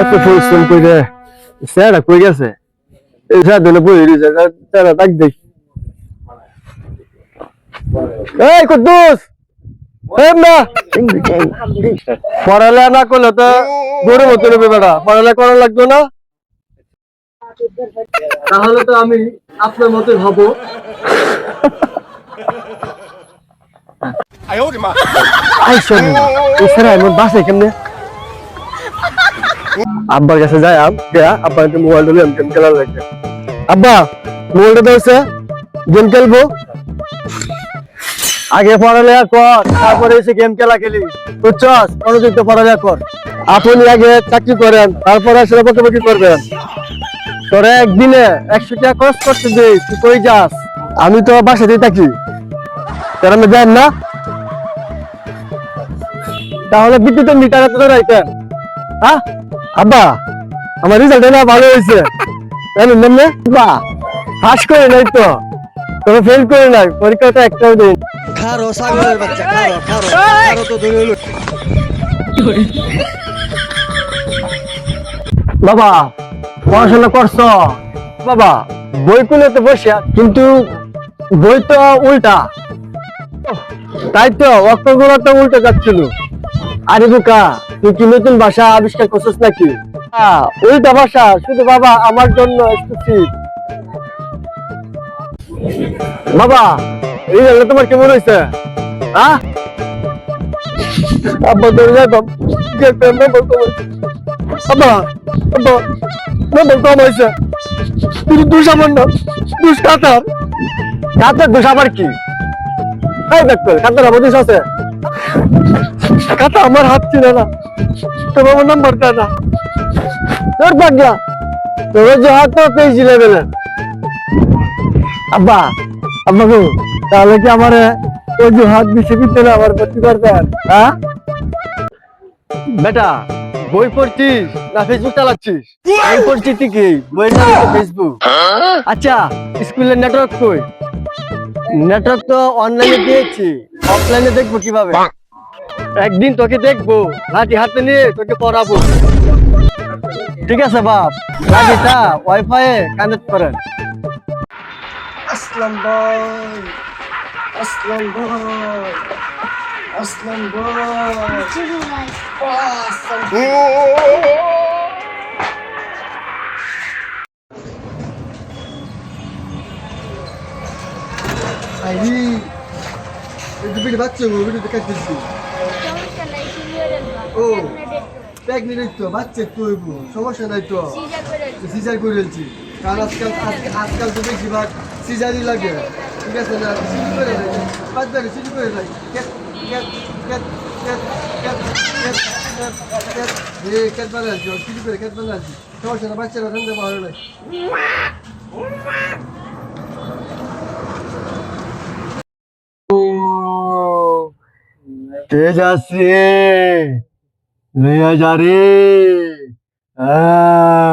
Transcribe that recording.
এত পরিশ্রম করে স্যারা কই গেছে? এই স্যার ধরে বই দিয়েছে স্যারা তাক দেখ এই কুদ্দুস! এই না! পড়ালেখা করলে তো গরু মতো নেবে বেটা। করা লাগতো না? তাহলে তো আমি আপনার মতোই হব। আই শোন এছাড়া এমন বাসে কেমনে? আব্বার কাছে যাই আব্বা একটু মোবাইল ধরে গেম খেলার লাগবে আব্বা মোবাইলটা ধরছে গেম খেলব? আগে পড়ালেখা কর, তারপরে এসে গেম খেলা খেলি। বুঝছস? অনুযুক্ত পড়ালেখা কর। আপনি আগে চাকরি করেন, তারপরে সেটা বকাবকি করবেন। তোরা একদিনে একশো টাকা খরচ করতে দিই, তুই কই যাস? আমি তো বাসাতেই থাকি। তোর আমি দেন না? তাহলে বিদ্যুতের মিটারে তো রাইতেন হ্যাঁ আব্বা আমার রেজাল্ট না ভালো হয়েছে। জানেন নেমনে বা পাস করে নাই তো। তবে ফেল করে নাই। পরীক্ষাটা একটাও দিন খারো ছাগলের বাচ্চা খারো খারো খারো তো ধরে হলো বাবা পড়াশোনা করছ? বাবা বই খুলে তো বসে কিন্তু বই তো উল্টা। তাই তো অক্ষরগুলো তো উল্টে যাচ্ছিল। আরে বুকা তুই কি নতুন ভাষা আবিষ্কার করছিস নাকি? হ্যাঁ, উল্টা ভাষা শুধু বাবা আমার জন্য। বাবা এই রেজাল্ট তোমার কেমন হয়েছে? হ্যাঁ আমার কাতার। আবার কি? এই দেখ কাতার দুষ আছে। কাতা আমার হাত ছিল না। তবে আমার নাম্বার তোর পাগলা। তোর যে হাত তো পেয়েছি লেভেলে আব্বা আব্বা গো তাহলে কি আমার ওই যে হাত আমার হ্যাঁ? বেটা, বই পড়ছিস না ফেসবুক চালাচ্ছিস? বই পড়ছিস ঠিকই, বই ফেসবুক আচ্ছা স্কুলের নেটওয়ার্ক কই? নেটওয়ার্ক তো অনলাইনে দিয়েছি অফলাইনে দেখব কীভাবে। একদিন তোকে দেখব, লাঠি হাতে নিয়ে তোকে পড়াবো। ঠিক আছে, বাপ। লাঠিটা ওয়াইফাই কানেক্ট করেন। আসলাম ভাই আসলাম ভাই আসলাম ভাই। আইরি এই বিড়ি বাচ্চা গো বিড়িতে কাটতেছি ও, প্রেগনেন্ট তো, বাচ্চা তো হইব, সমস্যা নাই তো। সিজার করে ফেলছি কারণ আজকাল আজকাল তো বেশিরভাগ সিজারই লাগে। ঠিক আছে না? সিজি করে দেয় পাঁচ বারে সিজি করে দেয় ক্যাট বানা আসবে সিজি করে ক্যাট বানা আসবে সমস্যা না, বাচ্চারা ঠান্ডা ভালো নয় তেজ আছে লইয়া রে আহ।